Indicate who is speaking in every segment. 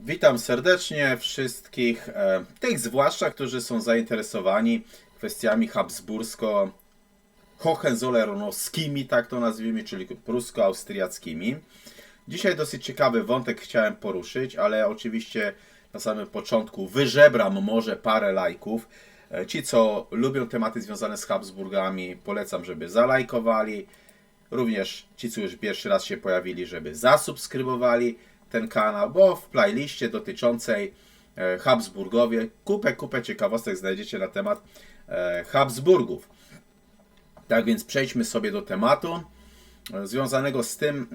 Speaker 1: Witam serdecznie wszystkich, e, tych zwłaszcza, którzy są zainteresowani kwestiami habsbursko hohenzollerowskimi, tak to nazwijmy, czyli prusko-austriackimi. Dzisiaj dosyć ciekawy wątek chciałem poruszyć, ale oczywiście na samym początku wyżebram może parę lajków. E, Ci, co lubią tematy związane z Habsburgami, polecam, żeby zalajkowali. Również ci, co już pierwszy raz się pojawili, żeby zasubskrybowali ten kanał, bo w playliście dotyczącej e, Habsburgowie kupę, kupę ciekawostek znajdziecie na temat e, Habsburgów. Tak więc przejdźmy sobie do tematu e, związanego z tym,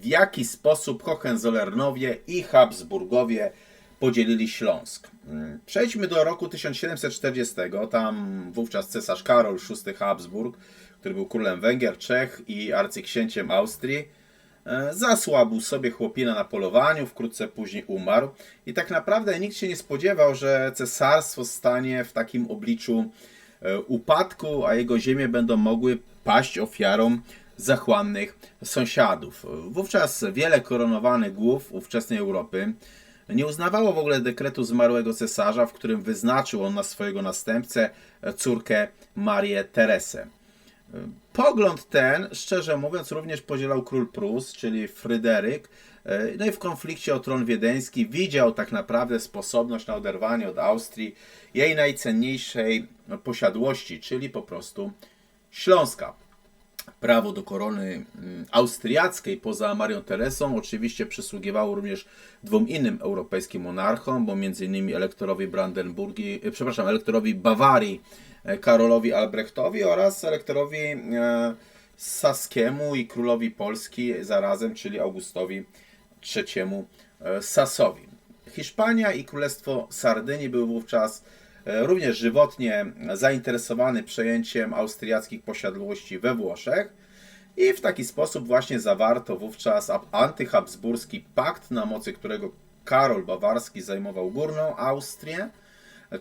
Speaker 1: w jaki sposób Hohenzollernowie i Habsburgowie podzielili Śląsk. Mm, Przejdźmy do roku 1740. Tam wówczas cesarz Karol VI Habsburg, który był królem Węgier, Czech i arcyksięciem Austrii, zasłabł sobie chłopina na polowaniu, wkrótce później umarł. I tak naprawdę nikt się nie spodziewał, że cesarstwo stanie w takim obliczu e, upadku, a jego ziemie będą mogły paść ofiarą zachłannych sąsiadów. Wówczas wiele koronowanych głów ówczesnej Europy nie uznawało w ogóle dekretu zmarłego cesarza, w którym wyznaczył on na swojego następcę córkę Marię Teresę. Pogląd ten, szczerze mówiąc, również podzielał król Prus, czyli Fryderyk. No i w konflikcie o tron wiedeński widział tak naprawdę sposobność na oderwanie od Austrii jej najcenniejszej posiadłości, czyli po prostu Śląska. Prawo do korony mm, austriackiej poza Marią Teresą oczywiście przysługiwało również dwóm innym europejskim monarchom, bo m.in. elektorowi Brandenburgii, e, przepraszam, elektorowi Bawarii e, Karolowi Albrechtowi oraz elektorowi e, Saskiemu i królowi Polski zarazem, czyli Augustowi III Sasowi. Hiszpania i Królestwo Sardynii były wówczas również żywotnie zainteresowany przejęciem austriackich posiadłości we Włoszech i w taki sposób właśnie zawarto wówczas ab- antyhabsburski pakt, na mocy którego Karol Bawarski zajmował Górną Austrię,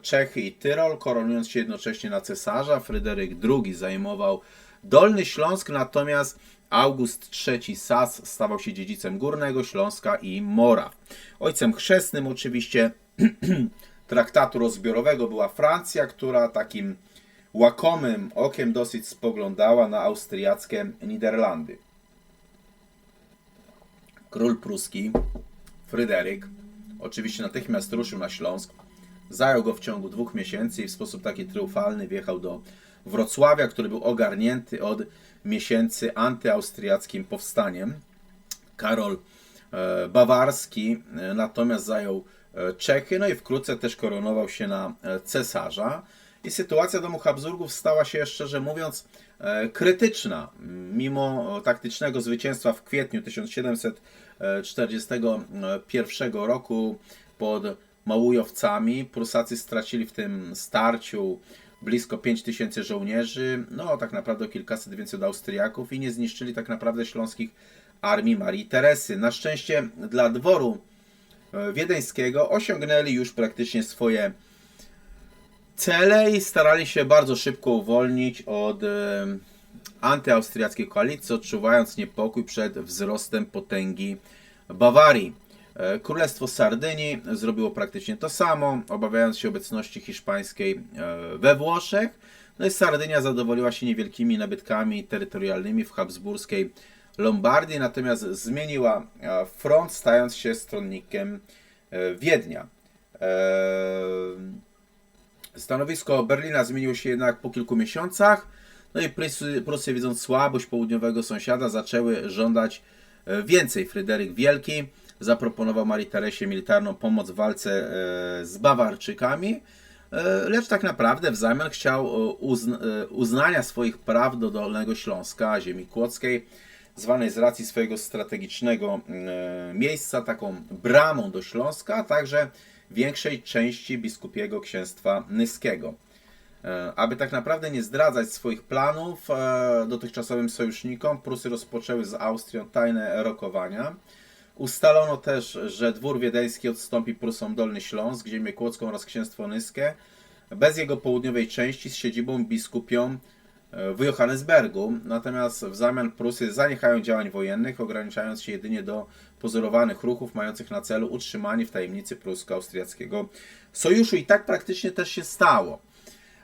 Speaker 1: Czechy i Tyrol, koronując się jednocześnie na cesarza. Fryderyk II zajmował Dolny Śląsk, natomiast August III Sas stawał się dziedzicem Górnego Śląska i Moraw. Ojcem chrzestnym oczywiście traktatu rozbiorowego była Francja, która takim łakomym okiem dosyć spoglądała na austriackie Niderlandy. Król pruski Fryderyk oczywiście natychmiast ruszył na Śląsk, zajął go w ciągu dwóch miesięcy i w sposób taki triumfalny wjechał do Wrocławia, który był ogarnięty od miesięcy antyaustriackim powstaniem. Karol e, Bawarski e, natomiast zajął Czechy, no i wkrótce też koronował się na e, cesarza. I sytuacja domu Habsburgów stała się, szczerze mówiąc, e, krytyczna. Mimo taktycznego zwycięstwa w kwietniu 1741 roku pod Małujowcami, Prusacy stracili w tym starciu blisko 5 tysięcy żołnierzy, no tak naprawdę kilkaset więcej od Austriaków i nie zniszczyli tak naprawdę śląskich armii Marii Teresy. Na szczęście dla dworu e, wiedeńskiego osiągnęli już praktycznie swoje cele i starali się bardzo szybko uwolnić od e, antyaustriackiej koalicji, odczuwając niepokój przed wzrostem potęgi Bawarii. E, Królestwo Sardynii zrobiło praktycznie to samo, obawiając się obecności hiszpańskiej e, we Włoszech. No i Sardynia zadowoliła się niewielkimi nabytkami terytorialnymi w habsburskiej Lombardii, natomiast zmieniła e, front, stając się stronnikiem e, Wiednia. E, Stanowisko Berlina zmieniło się jednak po kilku miesiącach. No i Prusy, Prusy widząc słabość południowego sąsiada, zaczęły żądać więcej. Fryderyk Wielki zaproponował Marii Teresie militarną pomoc w walce z Bawarczykami, lecz tak naprawdę w zamian chciał uzn- e, uznania swoich praw do Dolnego Śląska, ziemi kłodzkiej, zwanej z racji swojego strategicznego e, miejsca taką bramą do Śląska, a także większej części biskupiego księstwa nyskiego. E, Aby tak naprawdę nie zdradzać swoich planów e, dotychczasowym sojusznikom, Prusy rozpoczęły z Austrią tajne rokowania. Ustalono też, że dwór wiedeński odstąpi Prusom Dolny Śląsk, ziemię kłodzką oraz księstwo nyskie, bez jego południowej części z siedzibą biskupią w Johannesbergu. Natomiast w zamian Prusy zaniechają działań wojennych, ograniczając się jedynie do pozorowanych ruchów mających na celu utrzymanie w tajemnicy prusko-austriackiego sojuszu. I tak praktycznie też się stało.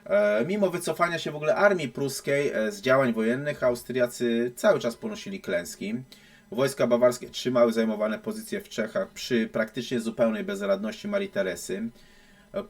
Speaker 1: E, Mimo wycofania się w ogóle armii pruskiej e, z działań wojennych, Austriacy cały czas ponosili klęski. Wojska bawarskie trzymały zajmowane pozycje w Czechach przy praktycznie zupełnej bezradności Marii Teresy.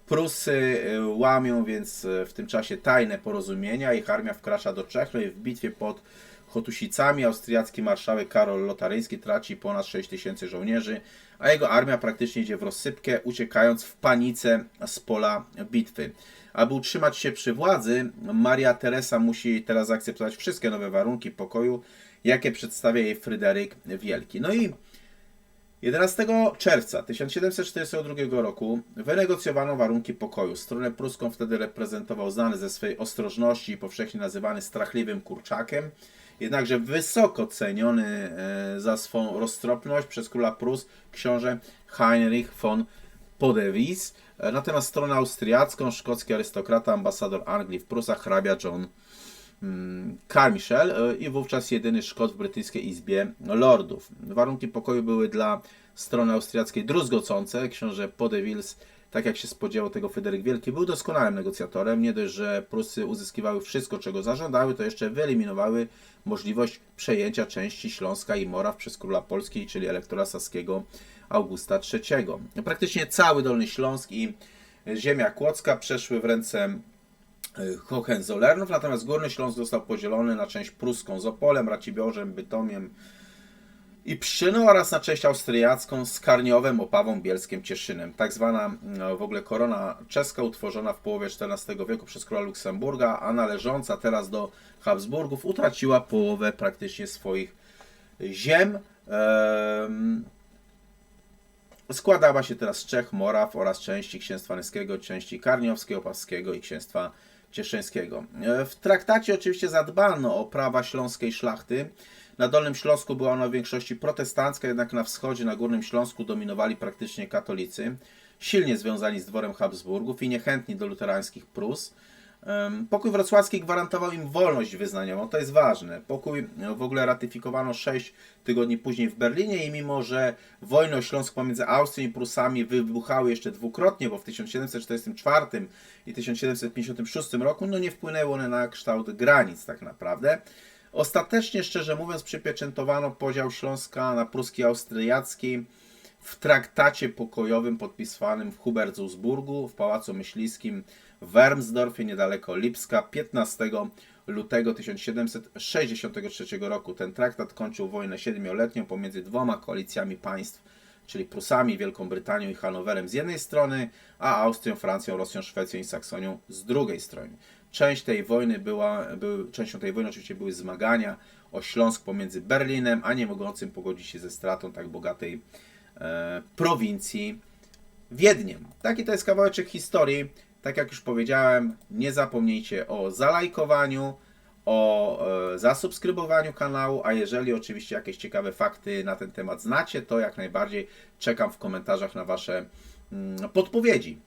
Speaker 1: Prusy e, łamią więc e, w tym czasie tajne porozumienia. Ich armia wkracza do Czech, i w bitwie pod Chotusicami austriacki marszałek Karol Lotaryński traci ponad 6 tysięcy żołnierzy, a jego armia praktycznie idzie w rozsypkę, uciekając w panice z pola bitwy. Aby utrzymać się przy władzy, Maria Teresa musi teraz zaakceptować wszystkie nowe warunki pokoju, jakie przedstawia jej Fryderyk Wielki. No i 11 czerwca 1742 roku wynegocjowano warunki pokoju. Stronę pruską wtedy reprezentował znany ze swej ostrożności i powszechnie nazywany strachliwym kurczakiem, jednakże wysoko ceniony e, za swą roztropność przez króla Prus książę Heinrich von Podewis. E, Natomiast stronę austriacką, szkocki arystokrata, ambasador Anglii w Prusach, hrabia John Carmichael e, i wówczas jedyny Szkot w brytyjskiej Izbie Lordów. Warunki pokoju były dla strony austriackiej druzgocące. Książę Podewils, tak jak się spodziewał tego Fryderyk Wielki, był doskonałym negocjatorem. Nie dość, że Prusy uzyskiwały wszystko, czego zażądały, to jeszcze wyeliminowały możliwość przejęcia części Śląska i Moraw przez króla Polski, czyli elektora saskiego Augusta III. Praktycznie cały Dolny Śląsk i ziemia kłodzka przeszły w ręce Hohenzollernów, natomiast Górny Śląsk został podzielony na część pruską z Opolem, Racibiorzem, Bytomiem i Pszczyną oraz na część austriacką z Karniowem, Opawą, Bielskiem, Cieszynem. Tak zwana no, w ogóle korona czeska utworzona w połowie XIV wieku przez króla Luksemburga, a należąca teraz do Habsburgów, utraciła połowę praktycznie swoich ziem. Składała się teraz z Czech, Moraw oraz części księstwa Nyskiego, części Karniowskiego, Opawskiego i księstwa Cieszyńskiego. E, W traktacie oczywiście zadbano o prawa śląskiej szlachty. Na Dolnym Śląsku była ona w większości protestancka, jednak na wschodzie, na Górnym Śląsku dominowali praktycznie katolicy, silnie związani z dworem Habsburgów i niechętni do luterańskich Prus. Pokój wrocławski gwarantował im wolność wyznaniową, to jest ważne. Pokój e, w ogóle ratyfikowano 6 tygodni później w Berlinie i mimo, że wojny Śląsk pomiędzy Austrią i Prusami wybuchały jeszcze dwukrotnie, bo w 1744 i 1756 roku, no nie wpłynęły one na kształt granic tak naprawdę. Ostatecznie, szczerze mówiąc, przypieczętowano podział Śląska na pruski austriacki w traktacie pokojowym podpisanym w Hubertusburgu w Pałacu Myśliwskim w Wermsdorfie niedaleko Lipska 15 lutego 1763 roku. Ten traktat kończył wojnę siedmioletnią pomiędzy dwoma koalicjami państw, czyli Prusami, Wielką Brytanią i Hanowerem z jednej strony, a Austrią, Francją, Rosją, Szwecją i Saksonią z drugiej strony. Część tej wojny była, były, częścią tej wojny oczywiście były zmagania o Śląsk pomiędzy Berlinem, a nie mogącym pogodzić się ze stratą tak bogatej prowincji Wiedniem. Taki to jest kawałeczek historii. Tak jak już powiedziałem, nie zapomnijcie o zalajkowaniu, o e, zasubskrybowaniu kanału, a jeżeli oczywiście jakieś ciekawe fakty na ten temat znacie, to jak najbardziej czekam w komentarzach na Wasze mm, podpowiedzi.